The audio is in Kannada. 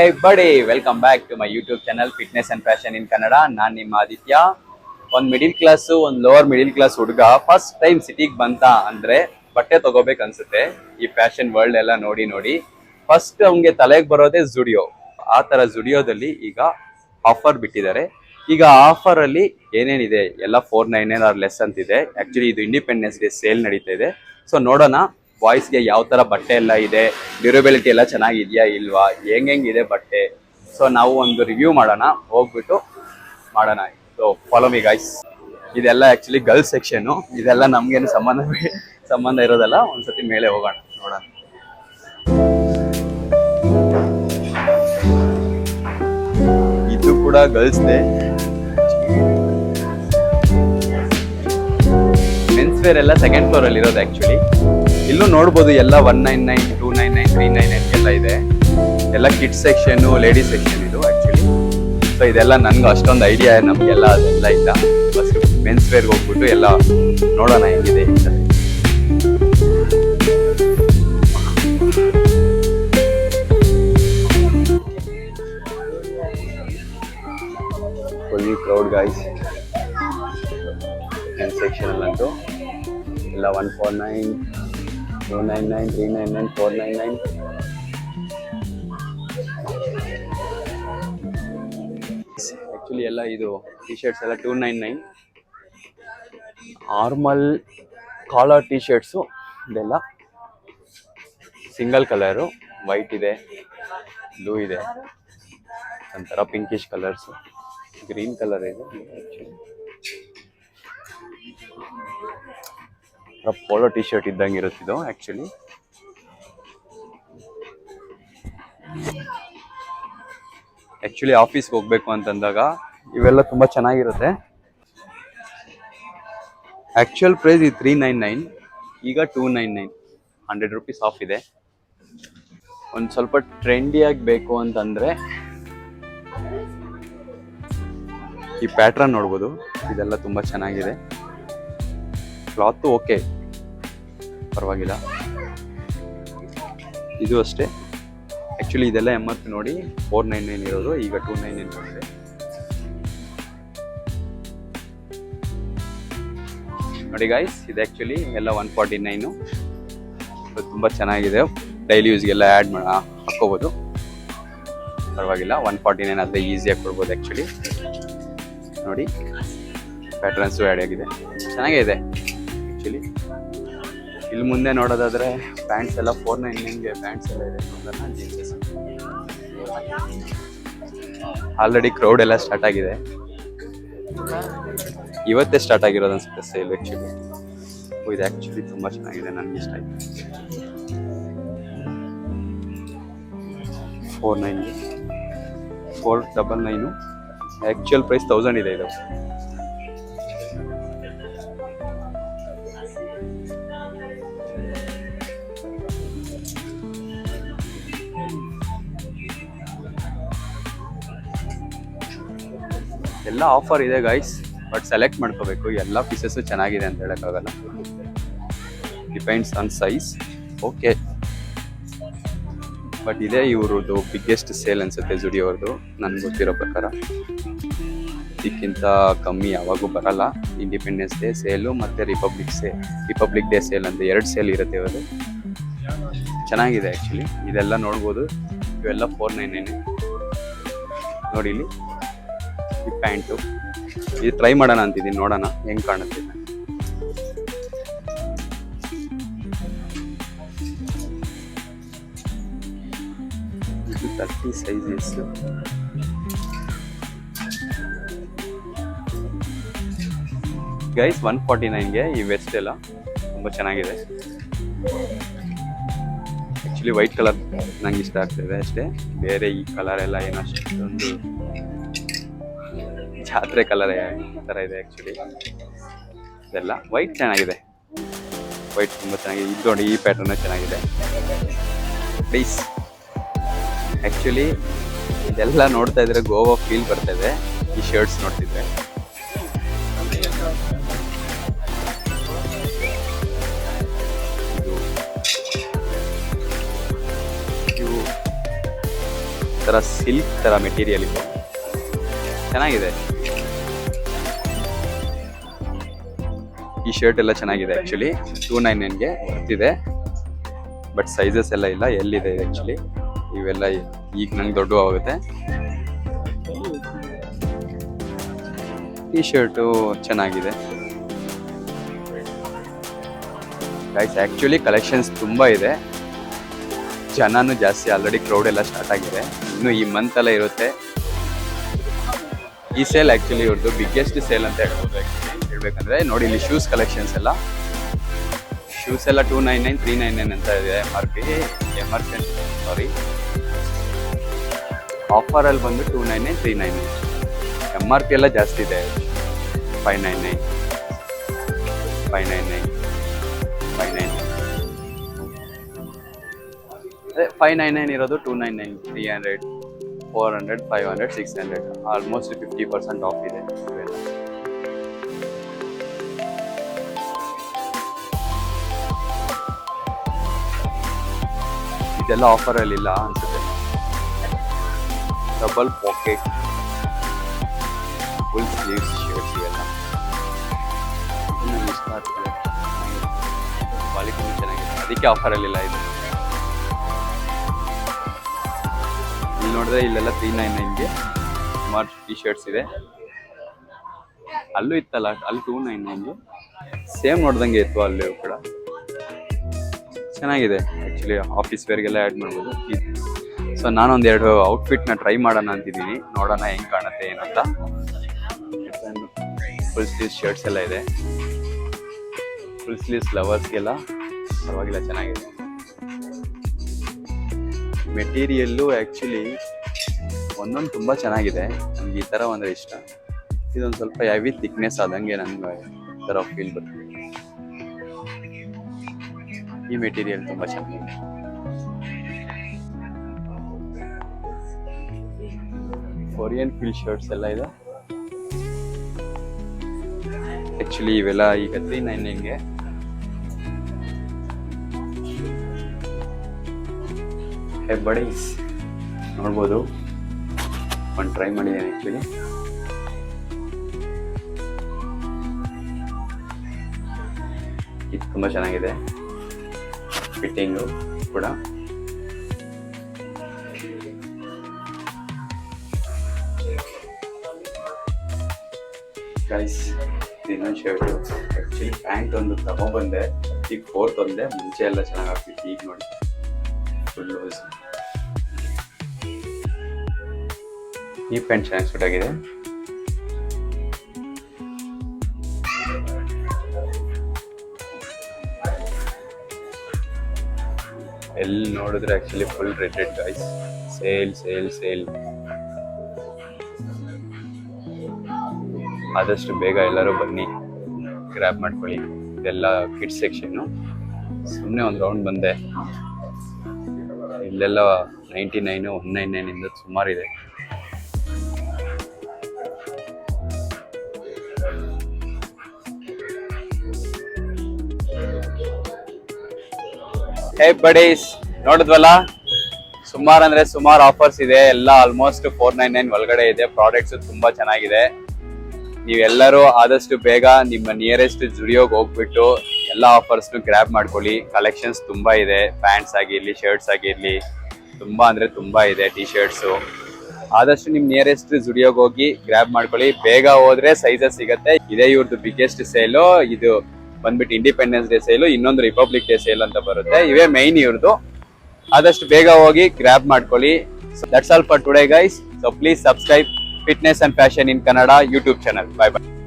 Hey buddy welcome back to my YouTube channel fitness and fashion in Kannada ನಾನು ನಿಮ್ಮ ಆದಿತ್ಯ. ಒಂದು ಮಿಡಿಲ್ ಕ್ಲಾಸ್ ಒಂದ್ ಲೋವರ್ ಮಿಡಿಲ್ ಕ್ಲಾಸ್ ಹುಡುಗ. ಫಸ್ಟ್ ಟೈಮ್ ಸಿಟಿಗೆ ಬಂತ ಅಂದ್ರೆ ಬಟ್ಟೆ ತಗೋಬೇಕು ಅನ್ಸುತ್ತೆ. ಈ ಫ್ಯಾಷನ್ ವರ್ಲ್ಡ್ ಎಲ್ಲ ನೋಡಿ ನೋಡಿ. ಫಸ್ಟ್ ಅವ್ನಿಗೆ ತಲೆಗೆ ಬರೋದೇ ಜುಡಿಯೋ ಆ ತರ ಜುಡಿಯೋದಲ್ಲಿ ಈಗ ಆಫರ್ ಬಿಟ್ಟಿದ್ದಾರೆ. ಈಗ ಆಫರ್ ಅಲ್ಲಿ ಏನೇನಿದೆ? ಎಲ್ಲ four nine nine or less ಅಂತಿದೆ. ಆ್ಯಕ್ಚುಲಿ ಇದು ಇಂಡಿಪೆಂಡೆನ್ಸ್ ಡೇ ಸೇಲ್ ನಡೀತಾ ಇದೆ. ಸೊ ನೋಡೋಣ. ಬಾಯ್ಸ್ಗೆ ಯಾವ ಥರ ಬಟ್ಟೆ ಎಲ್ಲ ಇದೆ ಡ್ಯೂರಬಿಲಿಟಿ ಎಲ್ಲ ಚೆನ್ನಾಗಿದೆಯಾ ಇಲ್ವಾ ಹೆಂಗೆಂಗಿದೆ ಬಟ್ಟೆ? ಸೊ ನಾವು ಒಂದು ರಿವ್ಯೂ ಮಾಡೋಣ, ಹೋಗ್ಬಿಟ್ಟು ಮಾಡೋಣ. ಸೊ ಫಾಲೋ ಮಿ ಗಾಯ್ಸ್ ಇದೆಲ್ಲ ಆ್ಯಕ್ಚುಲಿ ಗರ್ಲ್ಸ್ ಸೆಕ್ಷನ್ ಇದೆಲ್ಲ ನಮಗೇನು ಸಂಬಂಧ ಸಂಬಂಧ ಇರೋದಲ್ಲ, ಒಂದ್ಸತಿ ಮೇಲೆ ಹೋಗೋಣ, ನೋಡೋಣ. ಇದು ಕೂಡ ಗರ್ಲ್ಸ್ ಡೇ ಮೆನ್ಸ್ ವೇರ್ ಎಲ್ಲ ಸೆಕೆಂಡ್ ಫ್ಲೋರ್ ಅಲ್ಲಿ ಇರೋದು ಆಕ್ಚುಲಿ ಇಲ್ಲೂ ನೋಡ್ಬೋದು ಎಲ್ಲ one nine nine two nine nine three nine nine ಎಲ್ಲ ಇದೆ. ಎಲ್ಲ ಕಿಡ್ಸ್ ಸೆಕ್ಷನ್ ಲೇಡೀಸ್ ಸೆಕ್ಷನ್ ಇದು ಆಕ್ಚುಲಿ ಸೊ ಇದೆಲ್ಲ ನನ್ಗೆ ಅಷ್ಟೊಂದು ಐಡಿಯಾ ನಮಗೆಲ್ಲ ಅದೆಲ್ಲ ಇಲ್ಲ. ಫಸ್ಟ್ ಮೆನ್ಸ್ ವೇರ್ಗೆ ಹೋಗ್ಬಿಟ್ಟು ಎಲ್ಲ ನೋಡೋಣ ಹೆಂಗಿದೆ ಅಂತ. ಕ್ರೌಡ್ ಗಾಯ್ಸ್ ಸೆಕ್ಷನ್ ಅಲ್ಲಂತೂ. ಎಲ್ಲ one four nine two nine nine three nine nine four nine nine actually ಎಲ್ಲ ಇದು ಟಿ ಶರ್ಟ್ಸ್ ಎಲ್ಲ two nine nine normal collar T shirts ಇದೆಲ್ಲ. ಸಿಂಗಲ್ ಕಲರು ವೈಟ್ ಇದೆ ಬ್ಲೂ ಇದೆ. ಒಂಥರ ಪಿಂಕಿಶ್ ಕಲರ್ಸು ಗ್ರೀನ್ ಕಲರ್ ಇದೆ ಪೋಲೋ ಟಿ ಶರ್ಟ್ ಇದ್ದಂಗೆ ಇರುತ್ತಿದ್ದು ಆ್ಯಕ್ಚುಲಿ ಆ್ಯಕ್ಚುಲಿ ಆಫೀಸ್ಗೆ ಹೋಗ್ಬೇಕು ಅಂತಂದಾಗ ಇವೆಲ್ಲ ತುಂಬ ಚೆನ್ನಾಗಿರುತ್ತೆ. ಆ್ಯಕ್ಚುಯಲ್ ಪ್ರೈಸ್ ಇದು ತ್ರೀ ನೈನ್ ನೈನ್ ಈಗ two nine nine hundred rupees off ಇದೆ. ಒಂದು ಸ್ವಲ್ಪ ಟ್ರೆಂಡಿಯಾಗಿ ಬೇಕು ಅಂತಂದರೆ ಈ ಪ್ಯಾಟ್ರನ್ ನೋಡ್ಬೋದು, ಇದೆಲ್ಲ ತುಂಬ ಚೆನ್ನಾಗಿದೆ. ಕ್ಲಾತು ಓಕೆ ಪರವಾಗಿಲ್ಲ. ಇದು ಅಷ್ಟೇ. ಆ್ಯಕ್ಚುಲಿ ಇದೆಲ್ಲ ಎಂ ಆರ್ ಪಿ ನೋಡಿ ಫೋರ್ ನೈನ್ ನೈನ್ ಇರೋದು, ಈಗ ಟೂ ನೈನ್ ನೈನ್ ಬಂದಿದೆ ನೋಡಿ ಗಾಯ್ಸ್ ಇದು ಆ್ಯಕ್ಚುಲಿ ಎಲ್ಲ ಒನ್ ಫಾರ್ಟಿ ನೈನು ತುಂಬ ಚೆನ್ನಾಗಿದೆ. ಡೈಲಿ ಯೂಸ್ಗೆಲ್ಲ ಆ್ಯಡ್ ಮಾಡಿ ಹಾಕ್ಕೋಬೋದು. ಪರವಾಗಿಲ್ಲ ಒನ್ ಫಾರ್ಟಿ ನೈನ್ ಅದೇ ಈಸಿಯಾಗಿ ಕೊಡ್ಬೋದು ಆ್ಯಕ್ಚುಲಿ ನೋಡಿ ಪ್ಯಾಟ್ರನ್ಸು ಆ್ಯಡ್ ಆಗಿದೆ. ಚೆನ್ನಾಗೇ ಇದೆ. ಆ್ಯಕ್ಚುಲಿ ಇಲ್ಲಿ ಮುಂದೆ ನೋಡೋದಾದರೆ ಪ್ಯಾಂಟ್ಸ್ ಎಲ್ಲ ಫೋರ್ ನೈನ್ ನೈನ್ಗೆ ಪ್ಯಾಂಟ್ಸ್ ಎಲ್ಲ ಇದೆ. ಜೀನ್ಸಸ್ ಆಲ್ರೆಡಿ ಕ್ರೌಡ್ ಎಲ್ಲ ಸ್ಟಾರ್ಟ್ ಆಗಿದೆ. ಇವತ್ತೇ ಸ್ಟಾರ್ಟ್ ಆಗಿರೋದು ಅನ್ಸುತ್ತೆ ಸೇಲ್ ಆ್ಯಕ್ಚುಲಿ ಇದು ಆ್ಯಕ್ಚುಲಿ ತುಂಬ ಚೆನ್ನಾಗಿದೆ, ನನಗೆ ಇಷ್ಟ ಆಯಿತು. Four ನೈನ್ಗೆ four double nine actual price thousand ಇದೆ ಇದು. ಎಲ್ಲ ಆಫರ್ ಇದೆ ಗೈಸ್ ಬಟ್ ಸೆಲೆಕ್ಟ್ ಮಾಡ್ಕೋಬೇಕು. ಎಲ್ಲ ಪೀಸಸ್ಸು ಚೆನ್ನಾಗಿದೆ ಅಂತ ಹೇಳೋಕ್ಕಾಗಲ್ಲ. Depends on size okay but ಇದೇ ಇವ್ರದ್ದು ಬಿಗ್ಗೆಸ್ಟ್ ಸೇಲ್ ಅನ್ಸುತ್ತೆ ಜುಡಿಯವ್ರದ್ದು ನನ್ಗೆ ಗೊತ್ತಿರೋ ಪ್ರಕಾರ. ಇದಕ್ಕಿಂತ ಕಮ್ಮಿ ಯಾವಾಗೂ ಬರಲ್ಲ. ಇಂಡಿಪೆಂಡೆನ್ಸ್ ಡೇ ಸೇಲು ಮತ್ತು republic say republic day sale ಅಂತ ಎರಡು ಸೇಲ್ ಇರುತ್ತೆ ಇವರು ಚೆನ್ನಾಗಿದೆ ಆ್ಯಕ್ಚುಲಿ ಇದೆಲ್ಲ ನೋಡ್ಬೋದು. ಇವೆಲ್ಲ ಫೋರ್ ನೈನ್ ನೈನ್ ನೋಡಿ ಇಲ್ಲಿ. ಈ ಪ್ಯಾಂಟು. ಇದು ಟ್ರೈ ಮಾಡೋಣ ಅಂತಿದ್ದೀನಿ, ನೋಡೋಣ ಹೆಂಗೆ ಕಾಣುತ್ತೆ. Thirty sizes guys one forty ನೈನ್ಗೆ ಈ ವೆಸ್ಟ್ ಎಲ್ಲ ತುಂಬ ಚೆನ್ನಾಗಿದೆ. ಆ್ಯಕ್ಚುಲಿ ವೈಟ್ ಕಲರ್ ನಂಗೆ ಇಷ್ಟ ಆಗ್ತಿದೆ ಅಷ್ಟೇ. ಬೇರೆ ಈ ಕಲರ್ ಎಲ್ಲ ಏನೋ ಜಾತ್ರೆ ಕಲರ್ ಥರ ಇದೆ ಆ್ಯಕ್ಚುಲಿ ಇದೆಲ್ಲ ವೈಟ್ ಚೆನ್ನಾಗಿದೆ. ವೈಟ್ ತುಂಬ ಚೆನ್ನಾಗಿದೆ. ಇದು ನೋಡಿ ಈ ಪ್ಯಾಟರ್ನ್ ಚೆನ್ನಾಗಿದೆ. ಪ್ಲೀಸ್ ಆ್ಯಕ್ಚುಲಿ ಇದೆಲ್ಲ ನೋಡ್ತಾ ಇದ್ರೆ ಗೋವಾ ಫೀಲ್ ಬರ್ತಾ ಇದೆ. ಈ ಶರ್ಟ್ಸ್ ನೋಡ್ತಿದ್ರೆ. ಒಂಥರ ಸಿಲ್ಕ್ ತರ ಮೆಟೀರಿಯಲ್ ಇದೆ. ಚೆನ್ನಾಗಿದೆ. ಈ ಶರ್ಟ್ ಎಲ್ಲ ಚೆನ್ನಾಗಿದೆ ಆಕ್ಚುಲಿ ಟೂ ನೈನ್ ನೈನ್ಗೆ ಬರ್ತಿದೆ. ಬಟ್ ಸೈಜಸ್ ಎಲ್ಲ ಇಲ್ಲ, ಎಲ್ಲಿದೆ ಆ್ಯಕ್ಚುಲಿ ಇವೆಲ್ಲ ಈಗ ನಂಗೆ ದೊಡ್ಡವಾಗುತ್ತೆ ಈ ಶರ್ಟು ಚೆನ್ನಾಗಿದೆ. ಗೈಸ್ ಆ್ಯಕ್ಚುಲಿ ಕಲೆಕ್ಷನ್ಸ್ ತುಂಬ ಇದೆ. ಜನನೂ ಜಾಸ್ತಿ ಆಲ್ರೆಡಿ ಕ್ರೌಡ್ ಎಲ್ಲ ಸ್ಟಾರ್ಟ್ ಆಗಿದೆ. ಇನ್ನು ಈ ಮಂತ್ ಎಲ್ಲ ಇರುತ್ತೆ. ಈ ಸೇಲ್ ಆ್ಯಕ್ಚುಲಿ ಇವ್ರದ್ದು ಬಿಗ್ಗೆಸ್ಟ್ ಸೇಲ್ ಅಂತ ಹೇಳ್ಬೋದು ಹೇಳ್ಬೇಕಂದ್ರೆ ನೋಡಿ ಇಲ್ಲಿ ಶೂಸ್ ಕಲೆಕ್ಷನ್ಸ್ ಎಲ್ಲ. ಶೂಸ್ ಎಲ್ಲ two nine nine three nine nine ಅಂತ ಇದೆ M R P M R P sorry ಆಫರಲ್ಲಿ ಬಂದು two nine nine three nine nine M R P ಎಲ್ಲ ಜಾಸ್ತಿ ಇದೆ. Five nine nine five nine nine five nine ಅದೇ ಫೈವ್ ನೈನ್ ನೈನ್ ಇರೋದು two nine nine three hundred four hundred five hundred six hundred almost fifty percent off ಇದೆ. ಇದೆಲ್ಲ ಅಲ್ಲಿ ಇಲ್ಲ ಅನ್ಸುತ್ತೆ. Double pocket full sleeves shirts ಎಲ್ಲ. ಮಿಸ್ ಆಗ್ತದೆ ಕ್ವಾಲಿಟಿ ಚೆನ್ನಾಗಿದೆ. ಅದಕ್ಕೆ ಆಫರಲ್ಲಿಲ್ಲ ಇದು. ಇಲ್ಲಿ ನೋಡಿದ್ರೆ ಇಲ್ಲೆಲ್ಲ ತ್ರೀ ನೈನ್ ನೈನ್ಗೆ ಸುಮಾರು ಟಿ ಶರ್ಟ್ಸ್ ಇದೆ. ಅಲ್ಲೂ ಇತ್ತಲ್ಲ, ಅಲ್ಲಿ ಟೂ ನೈನ್ ನೈನ್ಗೆ ಸೇಮ್ ನೋಡ್ದಂಗೆ ಇತ್ತು ಅಲ್ಲಿ ಕೂಡ. ಚೆನ್ನಾಗಿದೆ. ಆ್ಯಕ್ಚುಲಿ ಆಫೀಸ್ ವೇರ್ಗೆಲ್ಲ ಆ್ಯಡ್ ಮಾಡ್ಬೋದು. ಸೊ ನಾನೊಂದು ಎರಡು ಔಟ್ಫಿಟ್ನ ಟ್ರೈ ಮಾಡೋಣ ಅಂತಿದ್ದೀನಿ. ನೋಡೋಣ ಹೆಂಗೆ ಕಾಣುತ್ತೆ ಏನಂತ. ಫುಲ್ ಸ್ಲೀವ್ಸ್ ಶರ್ಟ್ಸ್ ಎಲ್ಲ ಇದೆ. ಫುಲ್ ಸ್ಲೀವ್ಸ್ ಲವರ್ಸ್ಗೆಲ್ಲ ಪರವಾಗಿಲ್ಲ, ಚೆನ್ನಾಗಿದೆ. ಮೆಟೀರಿಯಲ್ಲು ಆ್ಯಕ್ಚುಲಿ ಒಂದೊಂದು ತುಂಬ ಚೆನ್ನಾಗಿದೆ. ನನಗೆ ಈ ಥರ ಅಂದರೆ ಇಷ್ಟ. ಇದೊಂದು ಸ್ವಲ್ಪ ಹೆವಿ ಥಿಕ್ನೆಸ್ ಆದಂಗೆ ನನಗೆ ಈ ಥರ ಫೀಲ್ ಬರ್ತದೆ ಈ ಮೆಟೀರಿಯಲ್ ತುಂಬ ಚೆನ್ನಾಗಿದೆ. ಕೊರಿಯನ್ ಫಿಲ್ ಶರ್ಟ್ಸ್ ಎಲ್ಲ ಇದೆ. ಆಕ್ಚುಲಿ ಇವೆಲ್ಲ ಈಗ ತ್ರೀ ನೈನ್ ನೈನ್ಗೆ ಬಡೀಸ್ ನೋಡ್ಬೋದು. ಒಂದು ಟ್ರೈ ಮಾಡಿದ್ದೇನೆ ಆ್ಯಕ್ಚುಲಿ ಇದು ತುಂಬ ಚೆನ್ನಾಗಿದೆ. ಫಿಟ್ಟಿಂಗು ಕೂಡ. ಗೈಸ್ ಇನ್ನೊಂದು ಶರ್ಟು ಆ್ಯಕ್ಚುಲಿ ಪ್ಯಾಂಟ್ ಒಂದು ತಗೊಂಡ್ಬಂದೆ ಈಗ ಫೋರ್ತ್ ತಂದೆ ಮುಂಚೆ ಎಲ್ಲ ಚೆನ್ನಾಗಿ ಆಗ್ತಿತ್ತು. ಈಗ ನೋಡಿ. ಫುಲ್ ಈ ಪ್ಯಾಂಟ್ ಚೆನ್ನಾಗಿ ಸೂಟ್ ಆಗಿದೆ. ಎಲ್ಲಿ ನೋಡಿದ್ರೆ actually full red guys sale sale sale ಆದಷ್ಟು ಬೇಗ ಎಲ್ಲರೂ ಬನ್ನಿ. ಗ್ರ್ಯಾಬ್ ಮಾಡ್ಕೊಳ್ಳಿ. ಇದೆಲ್ಲ ಕಿಡ್ಸ್ ಸೆಕ್ಷನ್ನು ಸುಮ್ಮನೆ ಒಂದು ರೌಂಡ್ ಬಂದೆ. ಇಲ್ಲೆಲ್ಲ ನೈಂಟಿ ನೈನು ಒನ್ ನೈನ್ ನೈನಿಂದ ಸುಮಾರಿದೆ ಹೇ ಬಡೀಸ್ ನೋಡಿದ್ವಲ್ಲ? ಸುಮಾರು ಅಂದ್ರೆ ಸುಮಾರು ಆಫರ್ಸ್ ಇದೆ. ಎಲ್ಲ ಆಲ್ಮೋಸ್ಟ್ ಫೋರ್ ನೈನ್ ನೈನ್ ಒಳಗಡೆ ಇದೆ. ಪ್ರಾಡಕ್ಟ್ಸ್ ತುಂಬಾ ಚೆನ್ನಾಗಿದೆ. ನೀವೆಲ್ಲರೂ ಆದಷ್ಟು ಬೇಗ ನಿಮ್ಮ ನಿಯರೆಸ್ಟ್ ಜುಡಿಯೋಗೆ ಹೋಗ್ಬಿಟ್ಟು ಎಲ್ಲ ಆಫರ್ಸ್ನು ಗ್ರ್ಯಾಬ್ ಮಾಡ್ಕೊಳ್ಳಿ. ಕಲೆಕ್ಷನ್ಸ್ ತುಂಬಾ ಇದೆ. ಪ್ಯಾಂಟ್ಸ್ ಆಗಿರಲಿ ಶರ್ಟ್ಸ್ ಆಗಿರಲಿ, ತುಂಬಾ ಅಂದ್ರೆ ತುಂಬಾ ಇದೆ ಟಿ ಶರ್ಟ್ಸು ಆದಷ್ಟು ನಿಮ್ಮ ನಿಯರೆಸ್ಟ್ ಜುಡಿಯೋಗೆ ಹೋಗಿ ಗ್ರ್ಯಾಬ್ ಮಾಡ್ಕೊಳ್ಳಿ. ಬೇಗ ಹೋದ್ರೆ ಸೈಜಸ್ ಸಿಗುತ್ತೆ. ಇದೇ ಇವ್ರದ್ದು ಬಿಗ್ಗೆಸ್ಟ್ ಸೇಲು ಇದು ಬಂದ್ಬಿಟ್ಟು ಇಂಡಿಪೆಂಡೆನ್ಸ್ ಡೇ ಸೇಲು ಇನ್ನೊಂದು ರಿಪಬ್ಲಿಕ್ ಡೇ ಸೇಲ್ ಅಂತ ಬರುತ್ತೆ. ಇವೇ ಮೈನ್ ಇವ್ರದ್ದು ಆದಷ್ಟು ಬೇಗ ಹೋಗಿ ಗ್ರ್ಯಾಬ್ ಮಾಡ್ಕೊಳ್ಳಿ. That's all for today guys so please subscribe fitness and fashion in Kannada YouTube channel bye bye